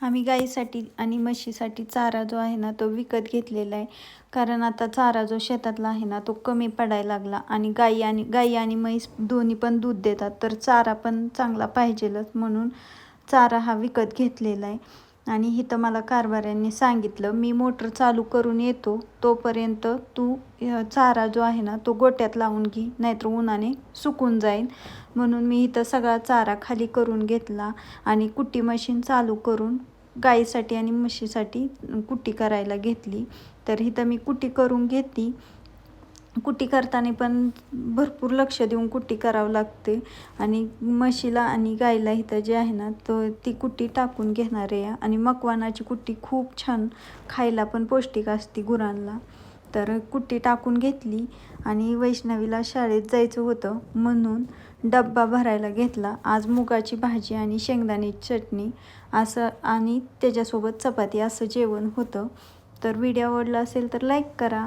आम्ही गाईसाठी आणि म्हशीसाठी चारा जो आहे ना तो विकत घेतलेला आहे. कारण आता चारा जो शेतातला आहे ना तो कमी पडायला लागला. आणि गाई आणि गाई आणि म्हैस दोन्ही पण दूध देतात. तर चारा पण चांगला पाहिजेलच म्हणून चारा हा विकत घेतलेला आहे. आणि इथं मला कारभाऱ्यांनी सांगितलं मी मोटर चालू करून येतो तोपर्यंत तू चारा जो आहे ना तो गोट्यात लावून घे नाहीतर उन्हाने सुकून जाईल म्हणून मी इथं सगळा चारा खाली करून घेतला आणि कुट्टी मशीन चालू करून गाईसाठी आणि म्हशीसाठी कुट्टी करायला घेतली. तर इथं मी कुट्टी करून घेतली. कुट्टी करताना पण भरपूर लक्ष देऊन कुट्टी करावं लागते. आणि म्हशीला आणि गाईला इथं जे आहे ना तो ती कुट्टी टाकून घेणार आहे. आणि मकवानाची कुट्टी खूप छान खायला पण पौष्टिक असते गुरांना. तर कुट्टी टाकून घेतली आणि वैष्णवीला शाळेत जायचं होतं म्हणून डब्बा भरायला घेतला. आज मुगाची भाजी आणि शेंगदाण्याची चटणी असं आणि त्याच्यासोबत चपाती असं जेवण होतं. तर व्हिडिओ आवडला असेल तर लाईक करा.